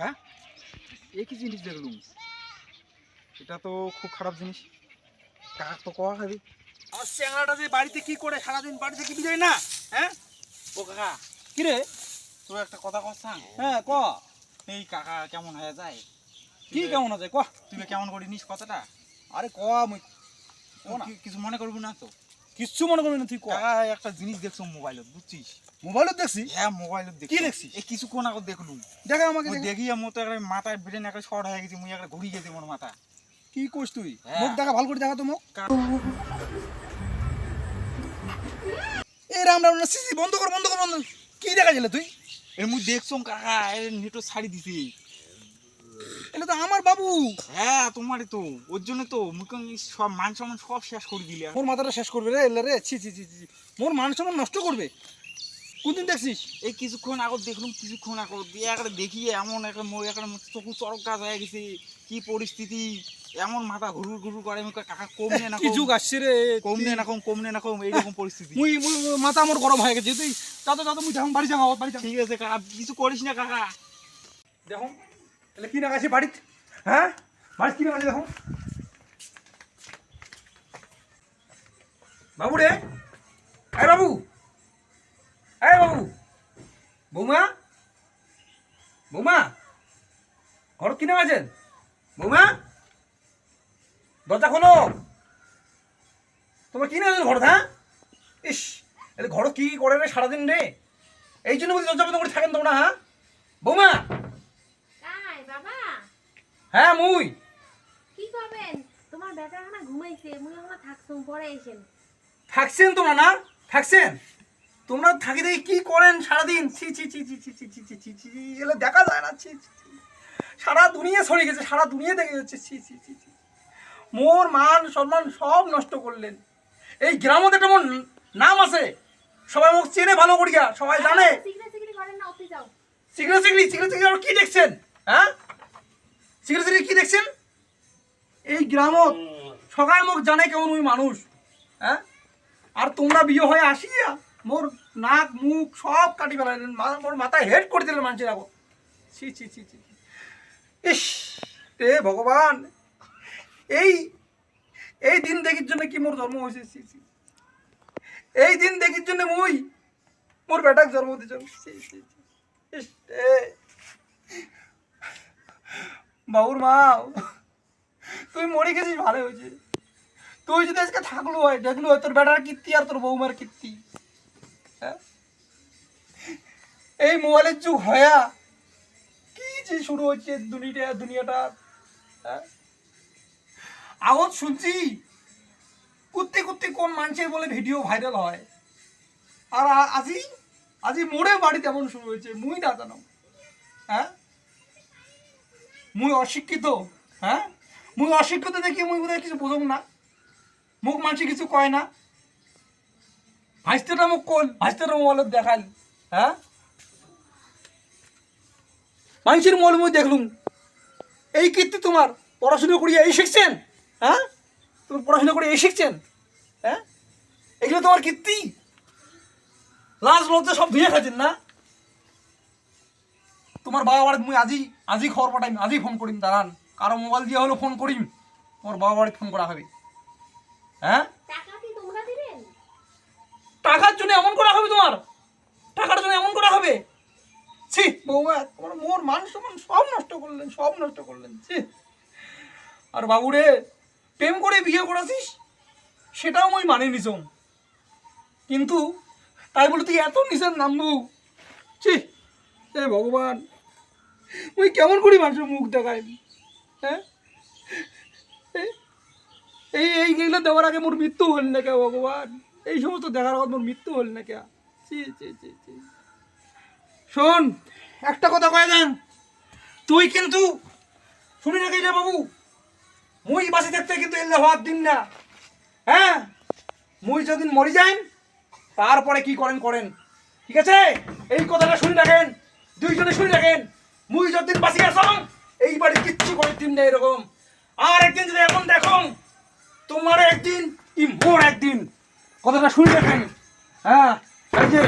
হ্যাঁ এ কি জিনিস দেখলুম। এটা তো খুব খারাপ জিনিস। কাক তো কয়া খাবি? আর চ্যাংড়াটা যে বাড়িতে কি করে সারাদিন বাড়িতে কি বুঝাই না হ্যাঁ? ও কাকা কি রে? তোর একটা কথা কথা হ্যাঁ ক? এই কাকা কেমন হয়ে যায়? কি কেমন আছে? ক? তুই কেমন করে নিস কথাটা? আরে ক মুই। কিছু মনে করবি না তো। কিচ্ছু মনে করবি না তুই একটা জিনিস দেখছ মোবাইলত বুঝছিস? মোবাইলত দেখছি? হ্যাঁ মোবাইলত দেখ কি দেখছিস? এই কিছুক্ষণ আগে দেখলুম। দেখা আমাকে দেখা। দেখি মতো একটা মাথার ব্রেন একটা শর্ট হয়ে গেছে মুই একটা ঘুরি গেছে মোর মাথা কি কোস তুই? হ্যাঁ। মুখ দেখা ভালো করে দেখা তো মুখ। এই রাম রাম সিসি বন্ধ কর বন্ধ কর বন্ধ কি দেখা গেলে তুই? এর মুই দেখছ কাকা এর নেটো ছাড়ি দিছি। এটা তো আমার বাবু। হ্যাঁ তোমারই তো। ওর জন্য তো মুখে সব মান সম্মান সব শেষ করে দিলে। মোর মাথাটা শেষ করবে রে এলে রে। ছি ছি ছি ছি মোর মান সম্মান নষ্ট করবে। কোনদিন দেখছিস? এই কিছুক্ষণ আগত দেখলুম কিছুক্ষণ আগত দিয়ে একটা দেখি এমন একটা মই একটা চকু চরক হয়ে গেছে। কি পরিস্থিতি? এমন মাথা ঘুরুর ঘুরুর করে। মুখে কাকা কমনে না কি যুগ আসছে রে কমনে না কম কমনে না কম এইরকম পরিস্থিতি। মুই মাথা আমার গরম হয়ে গেছে। তুই যাতো যাতো মুই দেখুন বাড়ি যাব বাড়ি যাব ঠিক আছে কাকা কিছু করিস না কাকা। দেখুন তাহলে কি নাগাছে বাড়িতে? হ্যাঁ? বাড়িতে কি নাগাছে দেখুন বাবু রে? আয় বাবু! আয় বাবু! বৌমা? বৌমা? ঘর কি নাগাছেন বৌমা? দরজা খোলো! তোমার কি নাগাছেন ঘর হ্যাঁ? ইস, এলে ঘর কি করে রে সারাদিন রে? এই জন্য বলছি দরজা বন্ধ করে থাকেন তোমরা হ্যাঁ? বৌমা! হ্যাঁ মুই কি করবেন তোমার বেটা এখানে ঘুমাইছে মুই এখানে থাকছুম পরে এসেন থাকছেন তোমরা না থাকছেন তোমরা থাকি দেখি কি করেন সারাদিন ছি ছি ছি ছি ছি ছি ছি ছি ছি ছি এগুলো দেখা যায় না ছি ছি। সারা দুনিয়া ছড়িয়ে গেছে সারা দুনিয়া দেখে যাচ্ছে ছি ছি ছি ছি মোর মান সম্মান সব নষ্ট করলেন এই গ্রামতে একটা মোর নাম আছে সবাই মুখ চেনে ভালো করিয়া সবাই জানে সিগরে সিগরে করেন না অতি যাও সিগারেট সিগারেট সিগারেট কি দেখছেন হ্যাঁ সিগারেট কি দেখছেন? এই গ্রামত সবাই মুখ জানে কেমন ওই মানুষ হ্যাঁ? আর তোমরা বিয়ে হয়ে আসিয়া মোর নাক, মুখ সব কাটি ফেলাইলেন, মা- মোর মাথায় হেড করে দিলেন মানুষের আগত। ছি ছি ছি ছি। ইস, রে ভগবান, এই এই দিন দেখির জন্য কি মোর জন্ম হয়েছে ছি ছি। এই দিন দেখির জন্য মুই মোর বেটাক জন্ম দিছ ছি ছি ছি। ইস। বাবুর মা, তুই মরে গেছিস, ভালো হয়েছে। তুই যদি আজকে থাকল হয়, দেখল হয়, তোর বেটার কীর্তি আর তোর বৌমার কীর্তি। হ্যাঁ? এই মোবাইলের যুগ হয়া, কি যে শুরু হচ্ছে দুনিয়াটা দুনিয়াটা। হ্যাঁ? আগত শুনছি, কুত্তি কুত্তি কোন মানুষের বলে ভিডিও ভাইরাল হয়। আর আজি আজি মোড়ে বাড়ি তেমন শুরু হয়েছে, মুই না জানো। হ্যাঁ? মুই অশিক্ষিত হ্যাঁ? মুই অশিক্ষিত দেখি মুই বোধহয় কিছু বুঝব না। মুখ মানুষ কিছু কয় না। ভাইস্তেটা মুখ কোন ভাইস্তেটা মোবাইলত দেখাল হ্যাঁ? মানুষের মোবাইল মুই দেখলুম। এই কীর্তি তোমার, পড়াশোনা করি এই শিখছেন হ্যাঁ? তুমি পড়াশোনা করে এই শিখছেন হ্যাঁ? এগুলো তোমার কীর্তি? লাজ লজ্জা সব ধুয়ে খাচ্ছেন না? তোমার বাবা বাড়িতে মুই আজি আজি খবর পাঠাইম আজি ফোন করিম দাঁড়ান। কারও মোবাইল দিয়ে হলো ফোন করিম তোমার বাবা বাড়িতে ফোন করা হবে। হ্যাঁ? টাকার জন্য এমন করা হবে তোমার? টাকার জন্য এমন করা হবে? ছি বৌমা তোমার মোর মান সম্মান সব নষ্ট করলেন সব নষ্ট করলেন ছি। আর বাবুরে প্রেম করে বিয়ে করেছিস? সেটাও মই মানে নিছম কিন্তু তাই বলে তুই এত নিচের নামবু। ছি। এ ভগবান, মুই কেমন করি মানুষের মুখ দেখাই হ্যাঁ? এই এইগুলো দেওয়ার আগে মোর মৃত্যু হল না কে ভগবান? এই সমস্ত দেখার আগে মোর মৃত্যু হল না কে চি চি চি চি শোন, একটা কথা কয়ে দেন। তুই কিন্তু শুনি রাখি রে বাবু? মুই বাসে থাকতে কিন্তু এলে হওয়ার দিন না। হ্যাঁ? মুই যেদিন মরি যাই তারপরে কি করেন করেন। ঠিক আছে? এই কথাটা শুনে রাখেন। দুইজনে শুনে রাখেন মুই যতদিন বাঁচি আসম এই বাড়ি কিচ্ছু করে দিন না এরকম। আর একদিন যদি এমন দেখো তোমার একদিন, ই মোর একদিন। কথাটা শুনে রাখেন হ্যাঁ এই যে